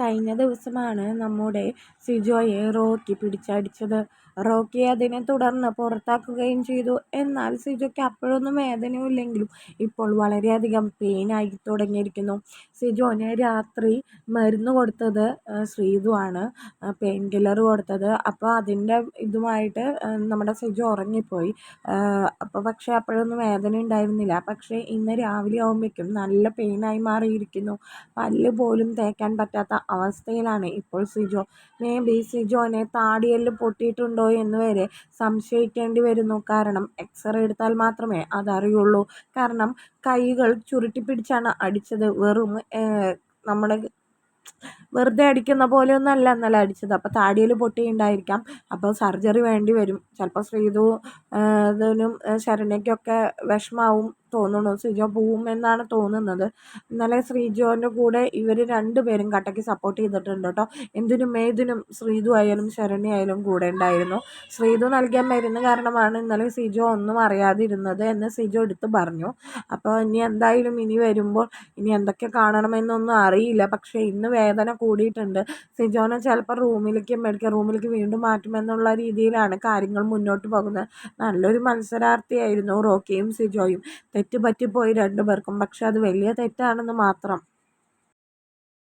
കഴിഞ്ഞ ദിവസമാണ് നമ്മുടെ സിജോയെ റോക്കി പിടിച്ചടിച്ചത്. റോക്കി അതിനെ തുടർന്ന് പുറത്താക്കുകയും ചെയ്തു. എന്നാൽ സിജോയ്ക്ക് അപ്പോഴൊന്നും വേദനയില്ലെങ്കിലും ഇപ്പോൾ വളരെയധികം പെയിനായി തുടങ്ങിയിരിക്കുന്നു. സിജോന് രാത്രി മരുന്ന് കൊടുത്തത് ശ്രീതു ആണ് പെയിൻ കില്ലർ കൊടുത്തത്. അപ്പോൾ അതിന്റെ ഇതുമായിട്ട് നമ്മുടെ സിജോ ഉറങ്ങിപ്പോയി. അപ്പോൾ പക്ഷേ അപ്പോഴൊന്നും വേദന ഉണ്ടായിരുന്നില്ല. പക്ഷേ ഇന്ന് രാവിലെ ആകുമ്പോഴേക്കും നല്ല പെയിനായി മാറിയിരിക്കുന്നു. പല്ല് പോലും തേക്കാൻ പറ്റാത്ത അവസ്ഥയിലാണ്. ഇപ്പോൾ സിജോ മേ ബി സിജോനെ താടിയെല്ല് പൊട്ടിയിട്ടുണ്ടോ എന്ന് വരെ സംശയിക്കേണ്ടി വരുന്നു. കാരണം എക്സ്റേ എടുത്താൽ മാത്രമേ അതറിയുള്ളൂ. കാരണം കൈകൾ ചുരുട്ടി പിടിച്ചാണ് അടിച്ചത്. വെറും നമ്മുടെ വെറുതെ അടിക്കുന്ന പോലെ ഒന്നല്ല ഇന്നലെ അടിച്ചത്. അപ്പോൾ താടിയിൽ പൊട്ടിയുണ്ടായിരിക്കാം അപ്പോൾ സർജറി വേണ്ടി വരും. ചിലപ്പോൾ ശ്രീതു ഇതിനും ശരണ്യയ്ക്കൊക്കെ വിഷമാവും. തോന്നുന്നു. ശ്രീജോ പോവും എന്നാണ് തോന്നുന്നത്. ഇന്നലെ ശ്രീജോന്റെ കൂടെ ഇവർ രണ്ടുപേരും കട്ടയ്ക്ക് സപ്പോർട്ട് ചെയ്തിട്ടുണ്ട് കേട്ടോ. എന്തിനും ഏതിനും ശ്രീതു ആയാലും ശരണി ആയാലും കൂടെ ഉണ്ടായിരുന്നു. ശ്രീതു നൽകിയ മരുന്ന് കാരണമാണ് ഇന്നലെ സിജോ ഒന്നും അറിയാതിരുന്നത് എന്ന് സിജോ എടുത്ത് പറഞ്ഞു. അപ്പോൾ ഇനി എന്തായാലും ഇനി വരുമ്പോൾ ഇനി എന്തൊക്കെ കാണണമെന്നൊന്നും അറിയില്ല. പക്ഷേ ഇന്ന് വേദന കൂടിയിട്ടുണ്ട്. സിജോനെ ചിലപ്പോൾ റൂമിലേക്ക് മെഡിക്കൽ റൂമിലേക്ക് വീണ്ടും മാറ്റുമെന്നുള്ള രീതിയിലാണ് കാര്യങ്ങൾ മുന്നോട്ട് പോകുന്നത്. നല്ലൊരു മത്സരാർത്ഥിയായിരുന്നു റോക്കിയും സിജോയും തെറ്റ് പറ്റിപ്പോയി രണ്ടു പേർക്കും പക്ഷെ അത് വലിയ തെറ്റാണെന്ന് മാത്രം.